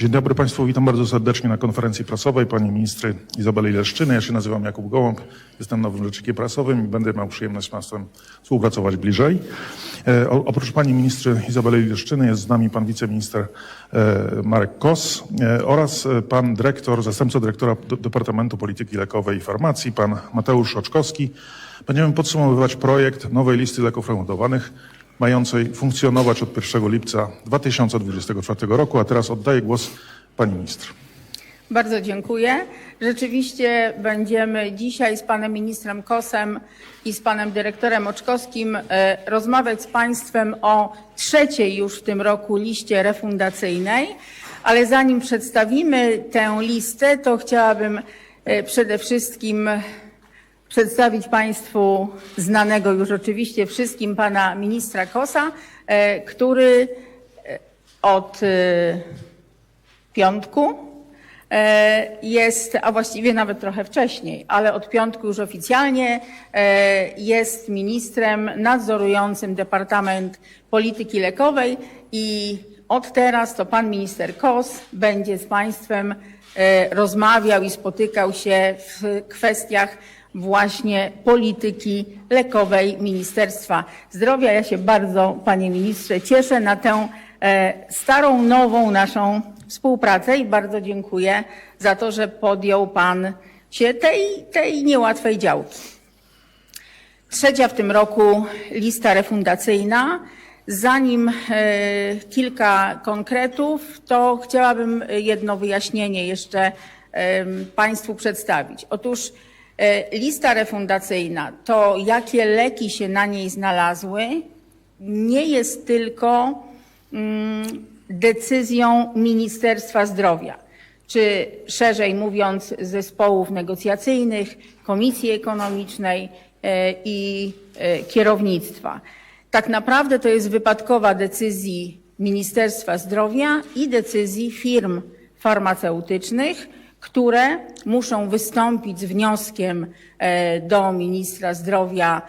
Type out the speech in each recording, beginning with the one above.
Dzień dobry Państwu, witam bardzo serdecznie na konferencji prasowej pani ministry Izabeli Leszczyny. Ja się nazywam Jakub Gołąb, jestem nowym rzecznikiem prasowym i będę miał przyjemność z Państwem współpracować bliżej. E, oprócz pani ministry Izabeli Leszczyny jest z nami pan wiceminister e, Marek Kos e, oraz e, pan dyrektor, zastępca dyrektora Departamentu Polityki Lekowej i Farmacji, pan Mateusz Oczkowski. Będziemy podsumowywać projekt nowej listy leków refundowanych mającej funkcjonować od 1 lipca 2024 roku. A teraz oddaję głos pani ministr. Bardzo dziękuję. Rzeczywiście będziemy dzisiaj z panem ministrem Kosem i z panem dyrektorem Oczkowskim e, rozmawiać z państwem o trzeciej już w tym roku liście refundacyjnej, ale zanim przedstawimy tę listę, to chciałabym e, przede wszystkim przedstawić Państwu znanego już oczywiście wszystkim pana ministra Kosa, e, który e, od e, piątku jest, a właściwie nawet trochę wcześniej, ale od piątku już oficjalnie jest ministrem nadzorującym Departament Polityki Lekowej i od teraz to pan minister Kos będzie z państwem rozmawiał i spotykał się w kwestiach właśnie polityki lekowej Ministerstwa Zdrowia. Ja się bardzo, panie ministrze, cieszę na tę e, starą, nową naszą współpracę i bardzo dziękuję za to, że podjął pan się tej, tej niełatwej działki. Trzecia w tym roku lista refundacyjna. Zanim e, kilka konkretów, to chciałabym jedno wyjaśnienie jeszcze Państwu przedstawić. Otóż lista refundacyjna, to jakie leki się na niej znalazły, nie jest tylko mm, decyzją Ministerstwa Zdrowia, czy szerzej mówiąc zespołów negocjacyjnych, Komisji Ekonomicznej e, i e, kierownictwa. Tak naprawdę to jest wypadkowa decyzji Ministerstwa Zdrowia i decyzji firm farmaceutycznych, które muszą wystąpić z wnioskiem e, do ministra zdrowia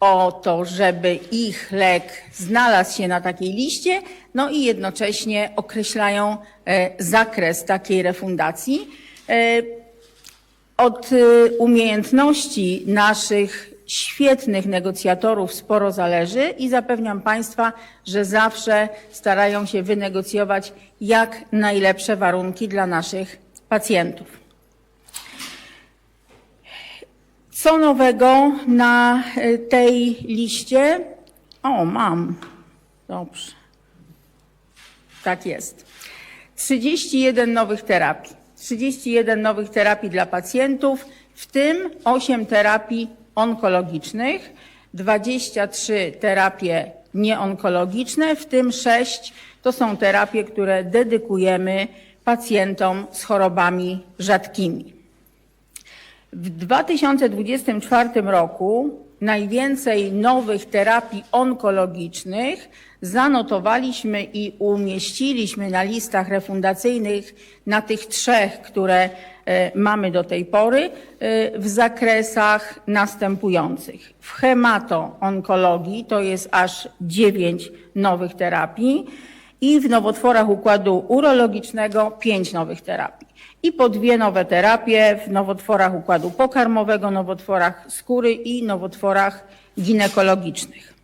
o to, żeby ich lek znalazł się na takiej liście, no i jednocześnie określają e, zakres takiej refundacji. E, Od umiejętności naszych świetnych negocjatorów sporo zależy i zapewniam Państwa, że zawsze starają się wynegocjować jak najlepsze warunki dla naszych pacjentów. Co nowego na y, tej liście? O, mam. Dobrze. Tak jest. 31 nowych terapii. 31 nowych terapii dla pacjentów, w tym 8 terapii onkologicznych, 23 terapie nieonkologiczne, w tym 6 to są terapie, które dedykujemy pacjentom z chorobami rzadkimi. W 2024 roku najwięcej nowych terapii onkologicznych zanotowaliśmy i umieściliśmy na listach refundacyjnych na tych trzech, które e, mamy do tej pory, e, w zakresach następujących. W hemato-onkologii to jest aż dziewięć nowych terapii i w nowotworach układu urologicznego pięć nowych terapii. I po dwie nowe terapie w nowotworach układu pokarmowego, nowotworach skóry i nowotworach ginekologicznych.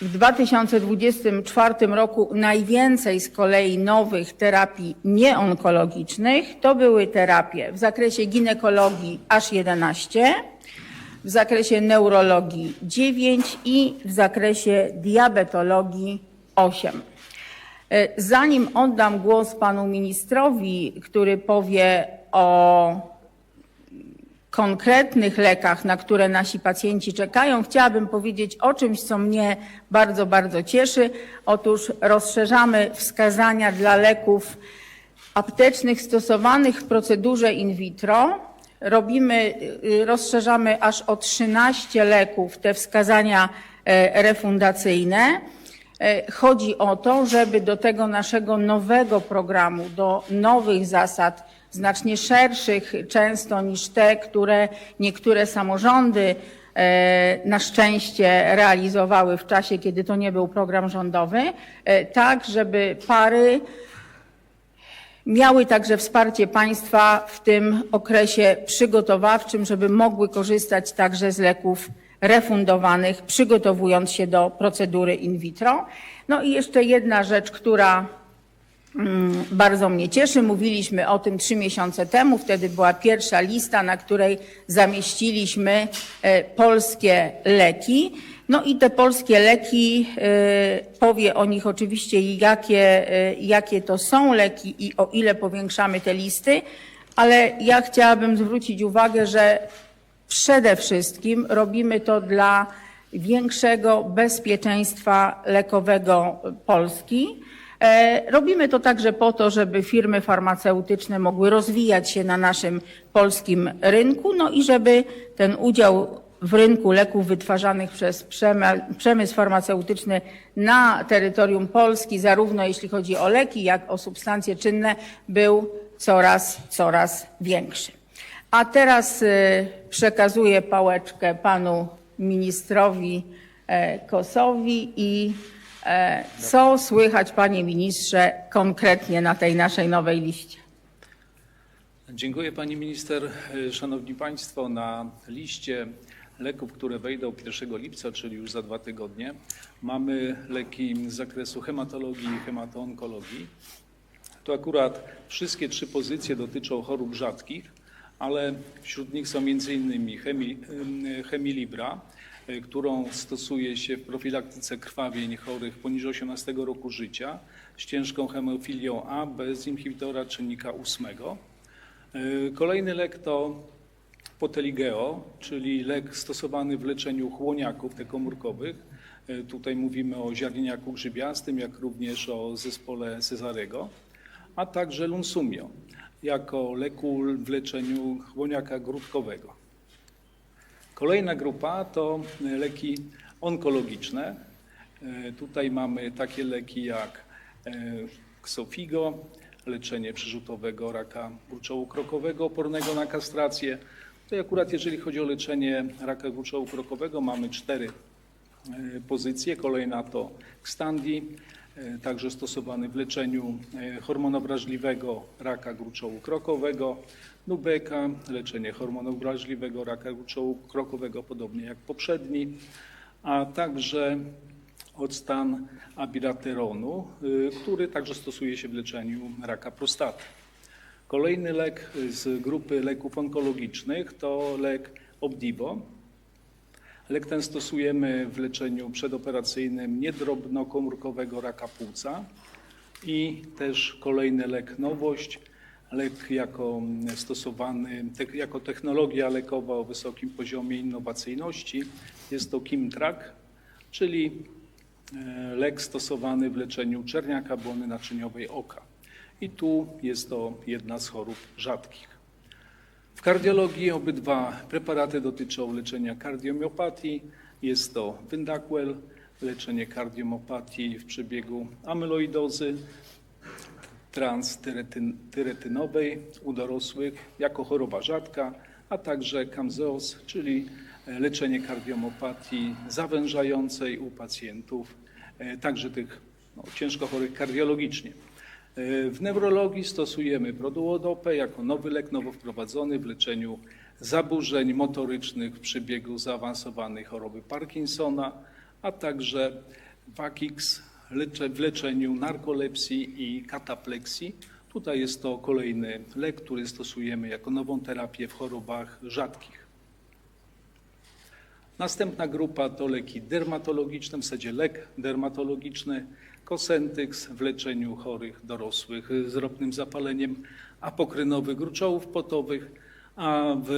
W 2024 roku najwięcej z kolei nowych terapii nieonkologicznych to były terapie w zakresie ginekologii aż 11, w zakresie neurologii 9 i w zakresie diabetologii 8. E, Zanim oddam głos panu ministrowi, który powie o konkretnych lekach, na które nasi pacjenci czekają, chciałabym powiedzieć o czymś, co mnie bardzo, bardzo cieszy. Otóż rozszerzamy wskazania dla leków aptecznych stosowanych w procedurze in vitro. Robimy, y, rozszerzamy aż o 13 leków te wskazania e, refundacyjne. E, Chodzi o to, żeby do tego naszego nowego programu, do nowych zasad, znacznie szerszych często niż te, które niektóre samorządy e, na szczęście realizowały w czasie, kiedy to nie był program rządowy, tak żeby pary miały także wsparcie państwa w tym okresie przygotowawczym, żeby mogły korzystać także z leków refundowanych, przygotowując się do procedury in vitro. No i jeszcze jedna rzecz, która mm, bardzo mnie cieszy. Mówiliśmy o tym trzy miesiące temu. Wtedy była pierwsza lista, na której zamieściliśmy e, polskie leki. No i te polskie leki, e, powie o nich oczywiście jakie, e, jakie to są leki i o ile powiększamy te listy, ale ja chciałabym zwrócić uwagę, że przede wszystkim robimy to dla większego bezpieczeństwa lekowego Polski. E, Robimy to także po to, żeby firmy farmaceutyczne mogły rozwijać się na naszym polskim rynku, no i żeby ten udział w rynku leków wytwarzanych przez przemysł, farmaceutyczny na terytorium Polski, zarówno jeśli chodzi o leki, jak o substancje czynne, był coraz, coraz większy. A teraz y, przekazuję pałeczkę panu ministrowi e, Kosowi i e, co słychać, panie ministrze, konkretnie na tej naszej nowej liście? Dziękuję pani minister. E, Szanowni Państwo, na liście leków, które wejdą 1 lipca, czyli już za dwa tygodnie, mamy leki z zakresu hematologii i hematoonkologii. To akurat wszystkie trzy pozycje dotyczą chorób rzadkich, ale wśród nich są m.in. chemi, em, chemilibra, e, którą stosuje się w profilaktyce krwawień chorych poniżej 18 roku życia z ciężką hemofilią A bez inhibitora czynnika 8. E, Kolejny lek to Poteligeo, czyli lek stosowany w leczeniu chłoniaków komórkowych. E, Tutaj mówimy o ziarnieniaku grzybiastym, jak również o zespole Cezarego, a także Lunsumio, jako leku w leczeniu chłoniaka grudkowego. Kolejna grupa to e, leki onkologiczne. E, Tutaj mamy takie leki jak Xofigo, leczenie przerzutowego raka gruczołu krokowego opornego na kastrację. Tutaj akurat jeżeli chodzi o leczenie raka gruczołu krokowego mamy cztery e, pozycje. Kolejna to Xtandi, e, także stosowany w leczeniu e, hormonowrażliwego raka gruczołu krokowego. Nubeka, leczenie hormonowrażliwego raka gruczołu krokowego, podobnie jak poprzedni, a także octan abirateronu, który także stosuje się w leczeniu raka prostaty. Kolejny lek z grupy leków onkologicznych to lek Obdivo. Lek ten stosujemy w leczeniu przedoperacyjnym niedrobnokomórkowego raka płuca i też kolejny lek nowość, lek jako stosowany jako technologia lekowa o wysokim poziomie innowacyjności. Jest to Kimtrak, czyli e, lek stosowany w leczeniu czerniaka błony naczyniowej oka. I tu jest to jedna z chorób rzadkich. W kardiologii obydwa preparaty dotyczą leczenia kardiomiopatii. Jest to Vyndaquel, leczenie kardiomiopatii w przebiegu amyloidozy transtyretynowej u dorosłych jako choroba rzadka, a także Camzeos, czyli leczenie kardiomopatii zawężającej u pacjentów, e, także tych no, ciężko chorych kardiologicznie. E, W neurologii stosujemy produodopę jako nowy lek nowo wprowadzony w leczeniu zaburzeń motorycznych w przebiegu zaawansowanej choroby Parkinsona, a także lecze- w leczeniu narkolepsji i katapleksji. Tutaj jest to kolejny lek, który stosujemy jako nową terapię w chorobach rzadkich. Następna grupa to leki dermatologiczne, w zasadzie lek dermatologiczny, Cosentyx w leczeniu chorych dorosłych z ropnym zapaleniem apokrynowych gruczołów potowych, a w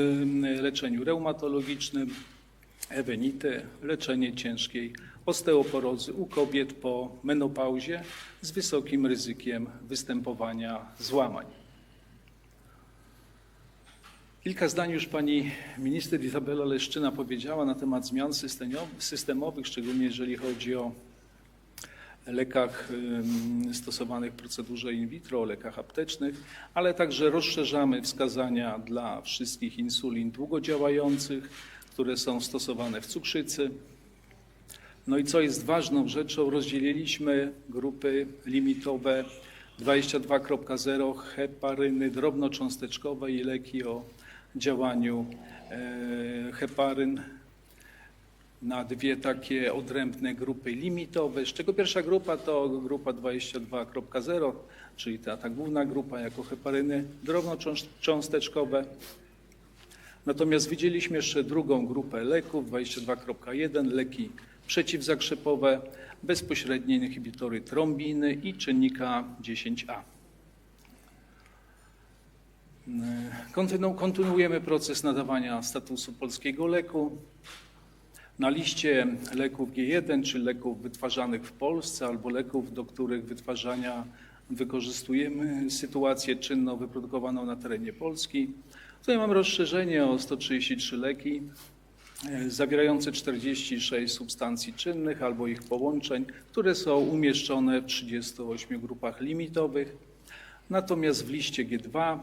leczeniu reumatologicznym Ewenity, leczenie ciężkiej osteoporozy u kobiet po menopauzie z wysokim ryzykiem występowania złamań. Kilka zdań już pani minister Izabela Leszczyna powiedziała na temat zmian systemowych, szczególnie jeżeli chodzi o lekach stosowanych w procedurze in vitro, lekach aptecznych, ale także rozszerzamy wskazania dla wszystkich insulin długodziałających, które są stosowane w cukrzycy. No i co jest ważną rzeczą, rozdzieliliśmy grupy limitowe 22.0 heparyny drobnocząsteczkowe i leki o działaniu e, heparyn na dwie takie odrębne grupy limitowe, z czego pierwsza grupa to grupa 22.0, czyli ta, ta główna grupa jako heparyny drobnocząsteczkowe. Natomiast widzieliśmy jeszcze drugą grupę leków, 22.1, leki przeciwzakrzepowe, bezpośrednie inhibitory trombiny i czynnika 10A. Kontynu- Kontynuujemy proces nadawania statusu polskiego leku. Na liście leków G1, czy leków wytwarzanych w Polsce, albo leków, do których wytwarzania wykorzystujemy sytuację czynną wyprodukowaną na terenie Polski. Tutaj mam rozszerzenie o 133 leki e, zawierające 46 substancji czynnych albo ich połączeń, które są umieszczone w 38 grupach limitowych. Natomiast w liście G2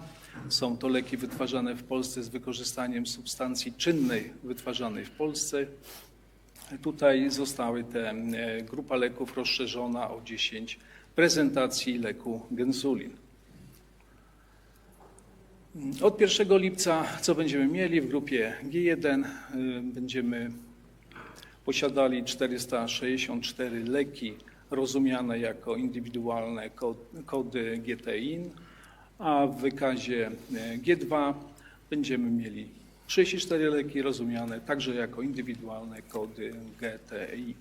są to leki wytwarzane w Polsce z wykorzystaniem substancji czynnej wytwarzanej w Polsce. Tutaj zostały te e, grupa leków rozszerzona o 10 prezentacji leku Genzulin. Od 1 lipca co będziemy mieli w grupie G1? y, Będziemy posiadali 464 leki rozumiane jako indywidualne ko- kody GTIN, a w wykazie e, G2 będziemy mieli 34 leki rozumiane także jako indywidualne kody GTIN.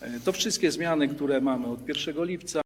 E, To wszystkie zmiany, które mamy od 1 lipca.